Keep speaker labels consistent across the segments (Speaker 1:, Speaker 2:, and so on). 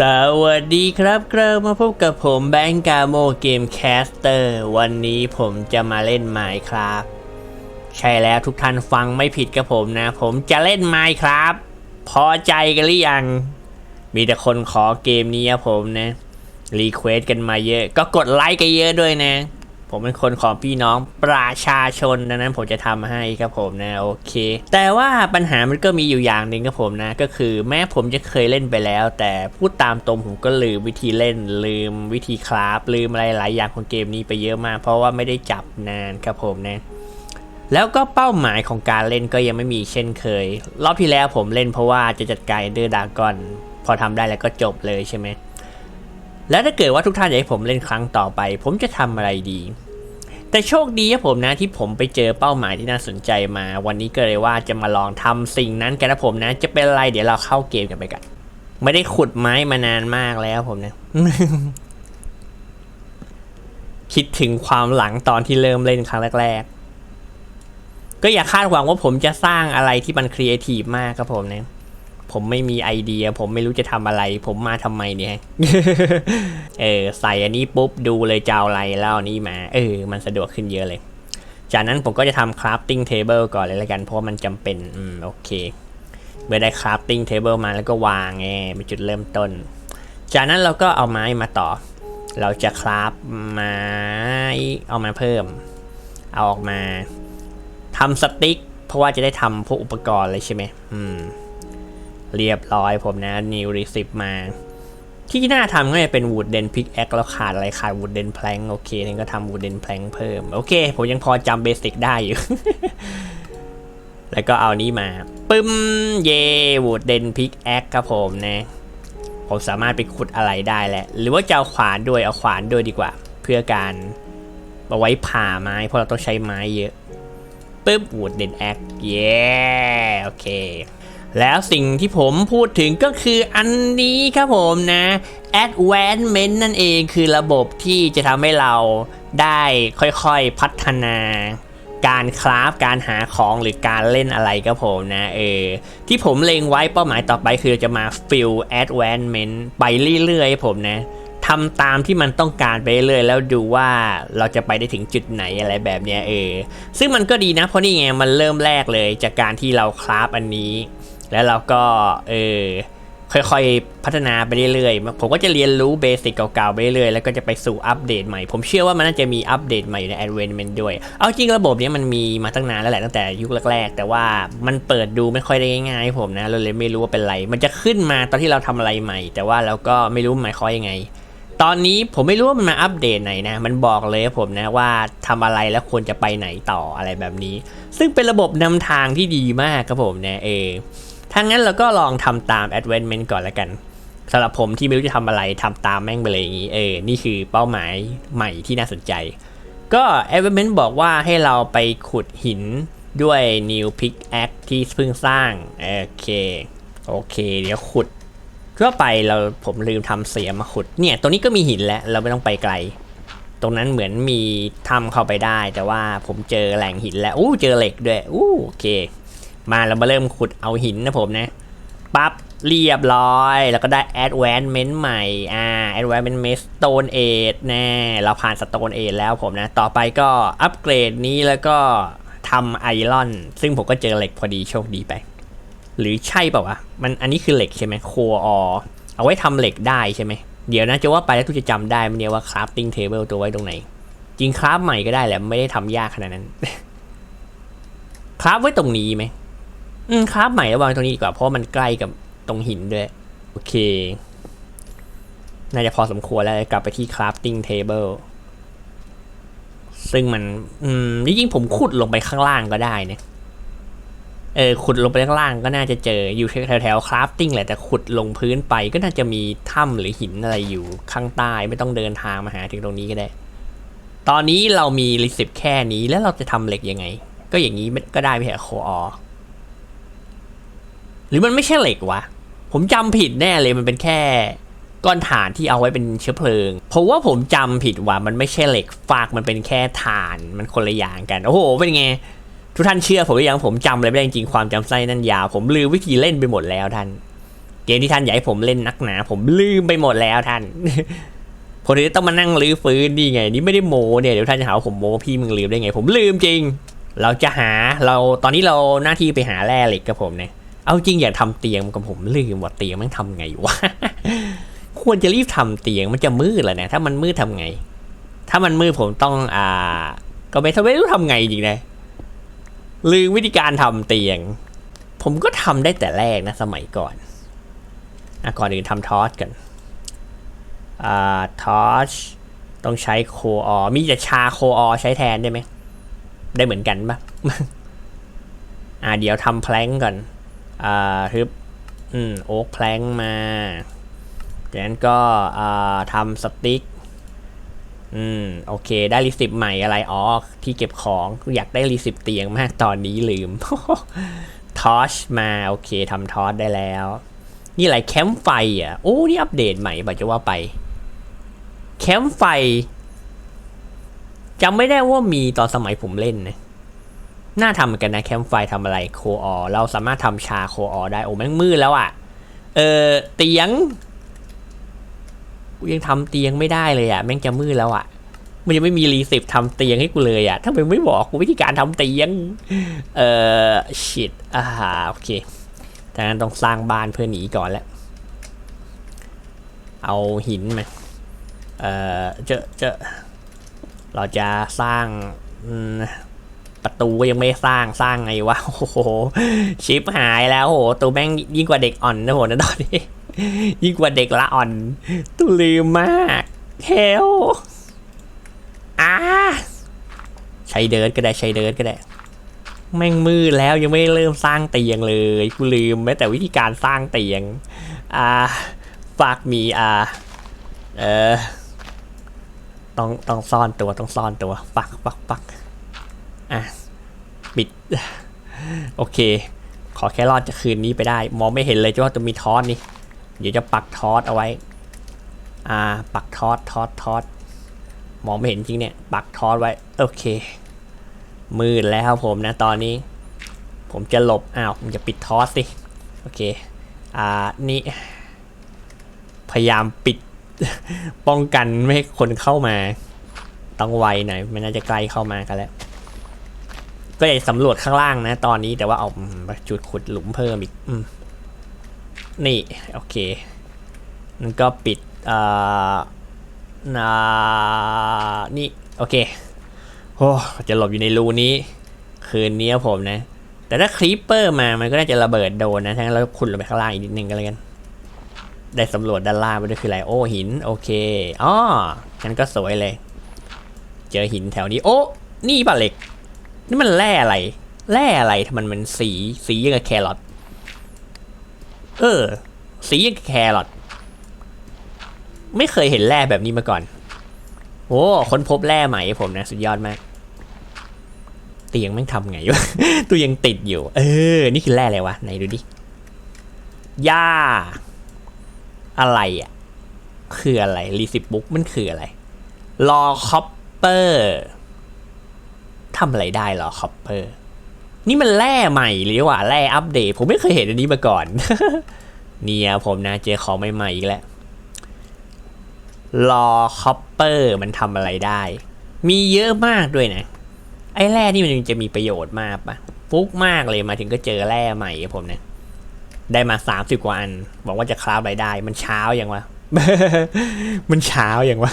Speaker 1: สวัสดีครับกลับมาพบกับผมแบงก์กาโมเกมแคสเตอร์วันนี้ผมจะมาเล่นไมค์ครับ ใช่แล้วทุกท่านฟังไม่ผิดกับผมนะ ผมจะเล่นไมค์ครับ พอใจกันหรือยัง มีแต่คนขอเกมนี้ครับผมนะ รีเควสกันมาเยอะ ก็กดไลค์กันเยอะด้วยนะ ผมเป็นคนของพี่น้องประชาชนดังนั้นผมจะทำให้ครับผมนะโอเค แต่ว่าปัญหามันก็มีอยู่อย่างหนึ่งครับผมนะ ก็คือแม้ผมจะเคยเล่นไปแล้ว แต่พูดตามตรงผมก็ลืมวิธีเล่น ลืมวิธีคราฟลืมอะไรหลายอย่างของเกมนี้ไปเยอะมาก เพราะว่าไม่ได้จับนานครับผมนะแล้วก็เป้าหมายของการเล่นก็ยังไม่มีเช่นเคย รอบที่แล้วผมเล่นเพราะว่าจะจัดการเดอร์ดากอน พอทำได้แล้วก็จบเลยใช่ไหม แล้วถ้าเกิดว่าทุกท่านอยากให้ผมเล่นครั้งต่อไป ผมจะทำอะไรดี แต่โชคดีครับผมนะที่ผมไปเจอเป้าหมายที่น่าสนใจมา วันนี้ก็เลยว่าจะมาลองทำสิ่งนั้นกันนะผมนะ จะเป็นอะไรเดี๋ยวเราเข้าเกมกันไปกัน ไม่ได้ขุดไม้มานานมากแล้วผมนะ คิดถึงความหลังตอนที่เริ่มเล่นครั้งแรกๆก็อย่าคาดหวังว่าผมจะสร้างอะไรที่มันครีเอทีฟมากครับผมนะ ผมไม่มีไอเดีย ผมไม่รู้จะทำอะไร ผมมาทำไมเนี่ยเออใส่อันนี้ปุ๊บดูเลยจะเอาอะไรแล้วเอานี่มา เออ มันสะดวกขึ้นเยอะเลย จากนั้นผมก็จะทำ crafting table ก่อนเลยละกัน เพราะว่ามันจำเป็น อืม โอเค เมื่อได้ crafting table มาแล้วก็วางไงเป็นจุดเริ่มต้น จากนั้นเราก็เอาไม้มาต่อ เราจะคราฟไม้เอามาเพิ่ม เอาออกมาทำสติ๊ก เพราะว่าจะได้ทำพวกอุปกรณ์เลยใช่ไหมอืม เรียบร้อยผมนะนิวรีซิปมา ที่น่าทำก็จะเป็นวูดเดนพิกแอคแล้วขาดอะไรขาดวูดเดนแพลงโอเคนี่ก็ทำวูดเดนแพลงเพิ่ม โอเค ผมยังพอจำเบสิกได้อยู่ แล้วก็เอานี้มา ปึ้ม เยวูดเดนพิกแอคครับผมนะ ผมสามารถไปขุดอะไรได้แหละ หรือว่าจะเอาขวานด้วยเอาขวานด้วยดีกว่า เพื่อการเอาไว้ผ่าไม้เพราะเราต้องใช้ไม้เยอะปึ๊บวูดเดนแอคเย้โอเค แล้วสิ่งที่ผมพูดถึงก็คืออันนี้ครับผมนะ Advancement นั่นเองคือระบบที่จะทำให้เราได้ค่อยๆพัฒนาการคราฟการหาของหรือการเล่นอะไรก็ผมนะเออที่ผมเล็งไว้เป้าหมายต่อไปคือจะมา fill advancement ไปเรื่อยๆผมนะทำตามที่มันต้องการไปเรื่อยแล้วดูว่าเราจะไปได้ถึงจุดไหนอะไรแบบเนี้ยเออซึ่งมันก็ดีนะเพราะนี่ไงมันเริ่มแรกเลยจากการที่เราคราฟอันนี้ แล้วเราก็เออค่อยๆ พัฒนาไปเรื่อยๆ ผมก็จะเรียนรู้เบสิกเก่าๆ ไปเรื่อยๆ แล้วก็จะไปสู่อัปเดตใหม่ ผมเชื่อว่ามันน่าจะมีอัปเดตใหม่ใน Advancement ด้วย เอาจริงระบบนี้มันมีมาตั้งนานแล้วแหละตั้งแต่ยุคแรกๆ แต่ว่ามันเปิดดูไม่ค่อยได้ง่ายๆ ผมนะ เราเลยไม่รู้ว่าเป็นไร มันจะขึ้นมาตอนที่เราทำอะไรใหม่ แต่ว่าเราก็ไม่รู้หมายความยังไง ตอนนี้ผมไม่รู้ว่ามันมาอัปเดตไหนนะ มันบอกเลยผมนะว่าทำอะไรแล้วควรจะไปไหนต่ออะไรแบบนี้ ซึ่งเป็นระบบนำทางที่ดีมากครับผมนะเออ ถ้างั้นเราก็ลองทำตาม advancement ก่อนแล้วกันสำหรับผมที่ไม่รู้จะทำอะไรทำตามแม่งไปเลยอย่างนี้ เออ นี่คือเป้าหมายใหม่ที่น่าสนใจ ก็ advancement บอกว่าให้เราไปขุดหินด้วย new pickaxe ที่เพิ่งสร้าง โอเค โอเค เดี๋ยวขุดก็ไปเราผมลืมทำเสียมาขุด เนี่ย ตรงนี้ก็มีหินแล้วเราไม่ต้องไปไกล ตรงนั้นเหมือนมีถ้ำเข้าไปได้ แต่ว่าผมเจอแหล่งหินแล้วอู้เจอเหล็กด้วยอู้โอเค มาเรามาเริ่มขุดเอาหินนะผมนะปั๊บเรียบร้อย แล้วก็ได้ advancement ใหม่ อ่า advancement stone age แน่เราผ่าน stone age แล้วผมนะ ต่อไปก็อัปเกรดนี้แล้วก็ทำไอรอน ซึ่งผมก็เจอเหล็กพอดีโชคดีไป หรือใช่เปล่าวะ มันอันนี้คือเหล็กใช่ไหมโคอเอาไว้ทำเหล็กได้ใช่ไหม เดี๋ยวนะจะว่าไปแล้วทุกจะจำได้ไหมเนี่ยว่า crafting table ตัวไว้ตรงไหน จริงคราฟใหม่ก็ได้แหละ ไม่ได้ทำยากขนาดนั้น คราฟไว้ตรงนี้ไหม อืมคราฟใหม่แล้ววางตรงนี้ดีกว่าเพราะมันใกล้กับตรงหินด้วย โอเค น่าจะพอสมควรแล้วกลับไปที่ crafting table ซึ่งมัน อืมจริงๆผมขุดลงไปข้างล่างก็ได้เนี่ยเออขุดลงไปข้างล่างก็น่าจะเจออยู่แถวแถวๆ crafting แหละแต่ขุดลงพื้นไปก็น่าจะมีถ้ำหรือหินอะไรอยู่ข้างใต้ไม่ต้องเดินทางมาหาถึงตรงนี้ก็ได้ ตอนนี้เรามีรีสิบแค่นี้แล้วเราจะทำเหล็กยังไง ก็อย่างนี้ก็ได้ไม่ใช่โคออ หรือมันไม่ใช่เหล็กวะ ผมจำผิดแน่เลยมันเป็นแค่ก้อนถ่านที่เอาไว้เป็นเชื้อเพลิงผมว่าผมจำผิดว่ามันไม่ใช่เหล็กฟากมันเป็นแค่ถ่านมันคนละอย่างกัน โอ้โห เป็นไง ทุกท่านเชื่อผมหรือยังผมจำอะไรไม่ได้จริงความจำไส้นั่นยาว ผมลืมวิธีเล่นไปหมดแล้วท่าน เกมที่ท่านอยากให้ผมเล่นนักหนา ผมลืมไปหมดแล้วท่านผมเลยต้องมานั่งรื้อฟื้นนี่ไง นี่ไม่ได้โมเนี่ยเดี๋ยวท่านจะหาว่าผมโมพี่มึงลืมได้ไง ผมลืมจริง เราจะหาเราตอนนี้เราหน้าที่ไปหาแร่เหล็กกับผมเนี่ย เอาจริงอยากทำเตียงกับผมลืมว่าเตียงมันทำไงวะ ควรจะรีบทำเตียงมันจะมืดแล้วนะถ้ามันมืดทำไง ถ้ามันมืดผมต้องอ่า ก็ไม่ทำไม่รู้ทำไงจริงนะลืมวิธีการทำเตียง ผมก็ทำได้แต่แรกนะสมัยก่อนอะก่อนอื่นทำทอสกันอ่าทอสต้องใช้โคออมีแต่ชาโคออใช้แทนได้ไหม ได้เหมือนกันปะอ่าเดี๋ยวทำแพลงก่อน อ่าฮึบอืมโอ๊กแพลงมาจากนั้นก็อ่าทำสติ๊กอืมโอเค ได้รีสิปใหม่อะไรอ๋อที่เก็บของอยากได้รีสิปเตียงมากตอนนี้ลืมทอชมาโอเคทำทอชได้แล้ว นี่อะไรแคมป์ไฟอะโอ้นี่อัปเดตใหม่ป่ะจะว่าไป แคมป์ไฟจำไม่ได้ว่ามีตอนสมัยผมเล่นนะ น่าทำเหมือนกันนะแคมป์ไฟทำอะไรโคออเราสามารถทำชาโคออได้โอ้แม่งมืดแล้วอะ เออเตียงกูยังทำเตียงไม่ได้เลยอะแม่งจะมืดแล้วอะมันยังไม่มีรีสิปทำเตียงให้กูเลยอะทำไมไม่บอกกูวิธีการทำเตียง เออชิดอ่าโอเคดังนั้นต้องสร้างบ้านเพื่อหนีก่อนแล้ว เอาหินมาเออเจอเจอเราจะสร้างอืม ประตูก็ยังไม่สร้างสร้างไงวะโอ้โหชิปหายแล้วโหตัวแม่งยิ่งกว่าเด็กอ่อนนะโหนะตอนนี้ยิ่งกว่าเด็กละอ่อนตุลืมมากเฮลอ่าใช้เดิร์ดก็ได้ใช้เดิร์ดก็ได้ แม่งมืดแล้วยังไม่เริ่มสร้างเตียงเลยกูลืมแม้แต่วิธีการสร้างเตียงอ่าฝากมีอ่าเออต้องต้องซ่อนตัวต้องซ่อนตัวปักปักปัก อะปิด โอเค ขอแค่รอดจากคืนนี้ไปได้ มองไม่เห็นเลยจ้ว่าจะมีทอสนี่ เดี๋ยวจะปักทอสเอาไว้ อ่า ปักทอสทอสทอสมองไม่เห็นจริงเนี่ย ปักทอสไว้ โอเค มืดแล้วผมนะตอนนี้ ผมจะหลบ อ้าวผมจะปิดทอสสิ โอเค อ่า นี่ พยายามปิด ป้องกันไม่ให้คนเข้ามา ต้องไวหน่อย ไม่น่าจะใกล้เข้ามากันแล้ว ก็อยากสำรวจข้างล่างนะ ตอนนี้แต่ว่าเอาจุดขุดหลุมเพิ่มอีกอนี่ โอเคมันก็ปิดอ่านานี่ โอเคโอ้จะหลบอยู่ในรูนี้ คืนนี้ผมนะ แต่ถ้าครีปเปอร์มามันก็น่าจะระเบิดโดนนะทั้งนั้นเราขุดลงไปข้างล่างอีกนิดนึงก็แล้วกัน ได้สำรวจด้านล่างไปด้วยคืออะไรโอ้หิน โอเคอ๋องั้นก็สวยเลย เจอหินแถวนี้ โอ้ นี่ป่ะเหล็ก นี่มันแร่อะไร แร่อะไรทำไมมันสีสียังกับแครอทเออ สียังกับแครอทไม่เคยเห็นแร่แบบนี้มาก่อน โอ้ค้นพบแร่ใหม่ผมนะ สุดยอดมาก เตียงแม่งทำไงวะตัวยังติดอยู่ เออ นี่คือแร่อะไรวะไหนดูดิหญ้า อะไรอะ คืออะไรรีสิบุ๊กมันคืออะไร รอคอปเปอร์ ทำอะไรได้หรอคอปเปอร์นี่มันแร่ใหม่หรือว่าแร่อัปเดต ผมไม่เคยเห็นอันนี้มาก่อนเนี่ยผมนะเจอของใหม่ๆอีกแล้วรอคอปเปอร์มันทำอะไรได้ มีเยอะมากด้วยนะ ไอ้แร่นี่มันจะมีประโยชน์มากปะฟุกมากเลยมาถึงก็เจอแร่ใหม่ผมเนี่ยได้มาสามสิบกว่าอันบอกว่าจะคราฟรายได้ มันเช้าอย่างวะ มันเช้าอย่างวะ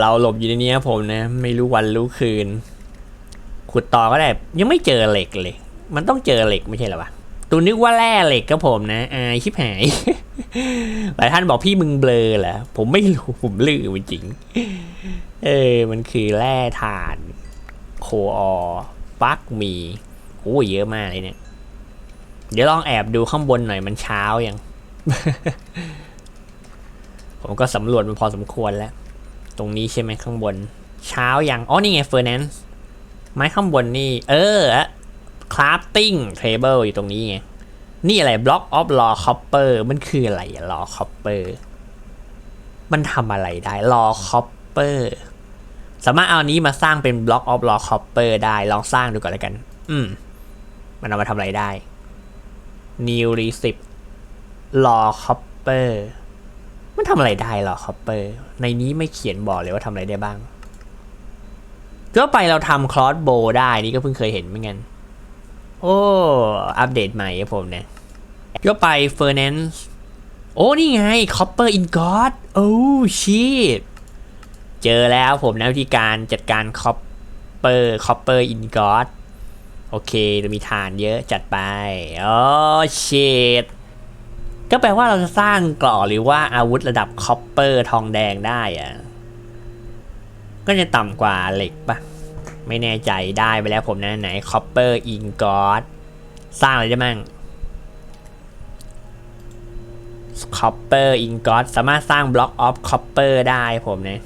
Speaker 1: เราหลบอยู่ในนี้ครับผมนะ ไม่รู้วันรู้คืน ขุดต่อก็ได้ยังไม่เจอเหล็กเลย มันต้องเจอเหล็กไม่ใช่หรอวะตูนึกว่าแร่เหล็กก็ผมนะอายชิบหายหลายท่านบอกพี่มึงเบลอเหรอผมไม่รู้ผมลืมจริง เออ มันคือแร่ถ่าน โคออฟักมีโอ้เยอะมากเลยเนี่ย เดี๋ยวลองแอบดูข้างบนหน่อยมันเช้ายัง ผมก็สำรวจมันพอสมควรแล้ว ตรงนี้ใช่ไหมข้างบน เช้ายังอ๋อนี่ไงเฟอร์แนนซ์ไม้ข้างบนนี่ เออคราฟติ้งเทเบิลอยู่ตรงนี้ไง นี่อะไรบล็อกออฟลอคอปเปอร์มันคืออะไรลอคอปเปอร์มันทำอะไรได้ลอคอปเปอร์สามารถเอาอันนี้มาสร้างเป็นบล็อกออฟลอคอปเปอร์ได้ลองสร้างดูก่อนแล้วกัน อืม มันเอามาทำอะไรได้ new receipt รอคอปเปอร์ มันทำอะไรได้หรอคอปเปอร์ในนี้ไม่เขียนบอกเลยว่าทำอะไรได้บ้างก็ไปเราทำคลอสโบได้นี่ก็เพิ่งเคยเห็นเหมือนกันโอ้ อัปเดตใหม่ครับผมเนี่ยก็ไปเฟอร์ a นนซ์โอ้ นี่ไงคอปเปอร์อินกอดโอ้ชีตเจอแล้วผมนะวิธีการจัดการคอปเปอร์คอปเปอร์อินกอดโอเคเรามีฐานเยอะจัดไป โอ้ชีต ก็แปลว่าเราจะสร้างเกราะหรือว่าอาวุธระดับคอปเปอร์ทองแดงได้อะก็จะต่ำกว่าเหล็กปะไม่แน่ใจได้ไปแล้วผมนะไหน copper ingot สร้างอะไรได้มั่ง copper ingot สามารถสร้าง block of copper ได้ผมนะ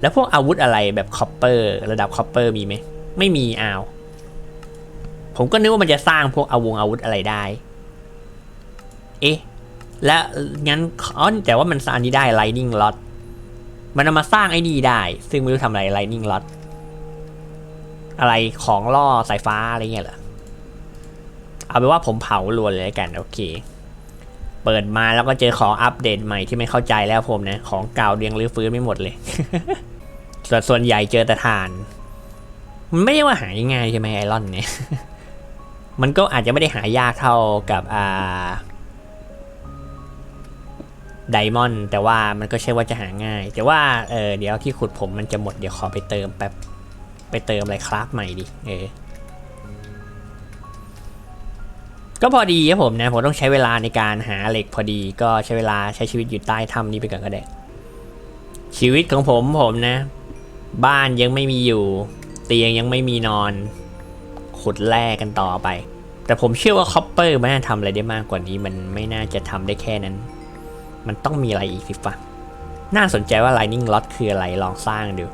Speaker 1: แล้วพวกอาวุธอะไรแบบ copper ระดับ copper มีไหม ไม่มีอ้าว ผมก็นึกว่ามันจะสร้างพวกอาวงอาวุธอะไรได้ เอ๊ะ และงั้นอ๋อแต่ว่ามันสร้างนี้ได้ lightning rod มันเอามาสร้างไอ้นี่ได้ ซึ่งไม่รู้ทำอะไร lightning rod อะไรของล่อสายฟ้าอะไรเงี้ยเหรอ เอาเป็นว่าผมเผารวนเลยแล้วกันโอเค เปิดมาแล้วก็เจอของอัปเดตใหม่ที่ไม่เข้าใจแล้วผมนะ ของเก่าเรียงรื้อฟื้นไม่หมดเลย ส่วนส่วนใหญ่เจอแต่ฐาน มันไม่ได้ว่าหายง่ายใช่ไหมไอรอนเนี่ย มันก็อาจจะไม่ได้หายากเท่ากับอ่า ไดมอนด์แต่ว่ามันก็ใช่ว่าจะหาง่าย แต่ว่าเออเดี๋ยวที่ขุดผมมันจะหมดเดี๋ยวขอไปเติมแป๊บไปเติมอะไรคราฟใหม่ดิเออก็พอดีครับผมนะผมต้องใช้เวลาในการหาเหล็กพอดีก็ใช้เวลาใช้ชีวิตอยู่ใต้ถ้ำนี้ไปก่อนก็ได้ชีวิตของผมผมนะ บ้านยังไม่มีอยู่ เตียงยังไม่มีนอน ขุดแร่กันต่อไป แต่ผมเชื่อว่าคอปเปอร์มันน่าทำอะไรได้มากกว่านี้มันไม่น่าจะทำได้แค่นั้น มันต้องมีอะไรอีกสิฟะน่าสนใจว่า Lightning Rod คืออะไรลองสร้างดู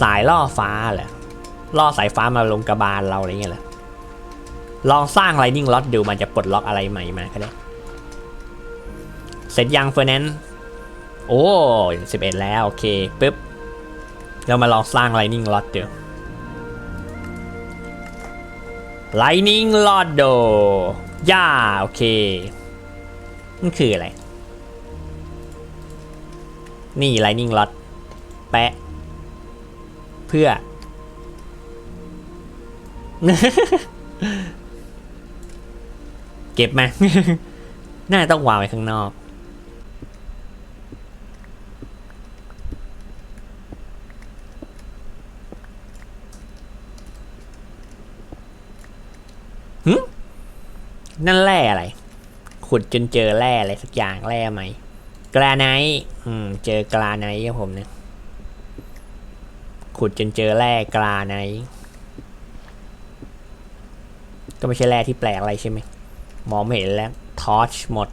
Speaker 1: สายล่อฟ้าเหรอล่อสายฟ้ามาลงกระบาลเราอะไรเงี้ยเหรอลองสร้าง Lightning Rod ดูมันจะปลดล็อกอะไรใหม่มาก็ได้ เสร็จยังเฟอร์นันโอ้สิบเอ็ดแล้วโอเคปึ๊บเรามาลองสร้าง Lightning Rod ดู Lightning Rod โดย่าโอเค มันคืออะไร นี่ Lightning Rod แปะ เพื่อ เก็บมา น่าต้องวางไว้ข้างนอกหึนั่นแร่อะไร ขุดจนเจอแร่อะไรสักอย่างแร่ไหม กราไนท์อืม เจอกราไนท์ครับผมเนี่ย ขุดจนเจอแร่กราไนท์ก็ไม่ใช่แร่ที่แปลกอะไรใช่ไหม มองไม่เห็นแล้ว ทอร์ชหมด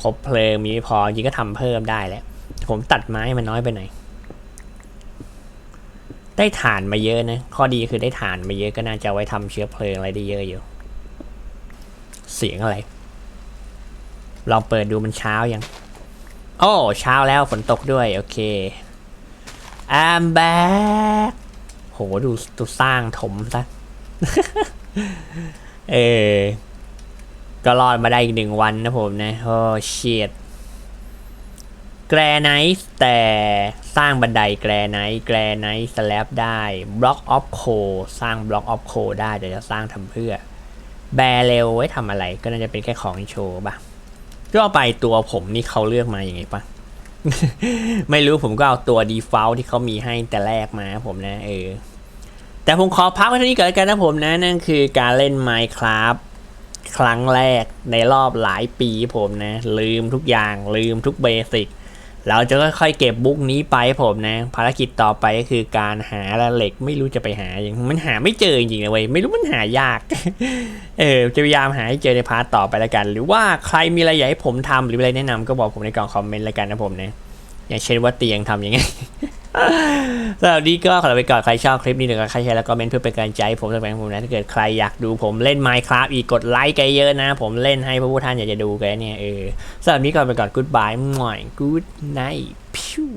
Speaker 1: ครบเพลิงมีไม่พอจริงก็ทำเพิ่มได้แล้ว ผมตัดไม้มันน้อยไปหน่อย ได้ฐานมาเยอะนะ ข้อดีคือได้ฐานมาเยอะก็น่าจะไว้ทำเชื้อเพลิงอะไรได้เยอะอยู่ เสียงอะไร ลองเปิดดูมันเช้ายัง โอ้ เช้าแล้วฝนตกด้วย โอเค I'm back โหดูดูสร้างถมซะ เออ ก็รอดมาได้อีกหนึ่งวันนะผมนะ โอ้เชียดแกรไนท์แต่สร้างบันไดแกรไนท์แกรไนท์สแลบได้บล็อกออฟโคสร้างบล็อกออฟโคได้เดี๋ยวจะสร้างทำเพื่อ แบร์เร็วไว้ทำอะไรก็น่าจะเป็นแค่ของโชว์ป่ะ ก็เอาไปตัวผมนี่เขาเลือกมาอย่างไงป่ะไม่รู้ผมก็เอาตัว default ที่เขามีให้แต่แรกมาผมนะ เออ แต่ผมขอพักไว้เท่านี้ก่อนแล้วกันนะผมนะ นั่นคือการเล่น Minecraft ครั้งแรกในรอบหลายปีผมนะ ลืมทุกอย่างลืมทุกเบสิก เราจะค่อยๆเก็บบุ๊กนี้ไปผมนะ ภารกิจต่อไปก็คือการหาเหล็กไม่รู้จะไปหาอย่างมันหาไม่เจอจริงๆนะเว้ยไม่รู้มันหายาก เออจะพยายามหาให้เจอในพาร์ทต่อไปแล้วกัน หรือว่าใครมีอะไรอยากให้ผมทำหรืออะไรแนะนำก็บอกผมในกล่องคอมเมนต์แล้วกันนะผมนะอย่างเช่นว่าเตียงทำยังไง สำหรับนี้ก็ขอลาไปก่อนใครชอบคลิปนี้หรือใครแชร์แล้วก็เมนเพื่อเป็นกำลังใจผมสักแรงผมนะถ้าเกิดใครอยากดูผมเล่น Minecraft อีกกดไลค์กันเยอะนะ ผมเล่นให้พระผู้ท่านอยากจะดูกันเนี่ยเออสำหรับนี้ก่อนไปก่อนกู๊ดบายหน่อยกู๊ดไนท์พิว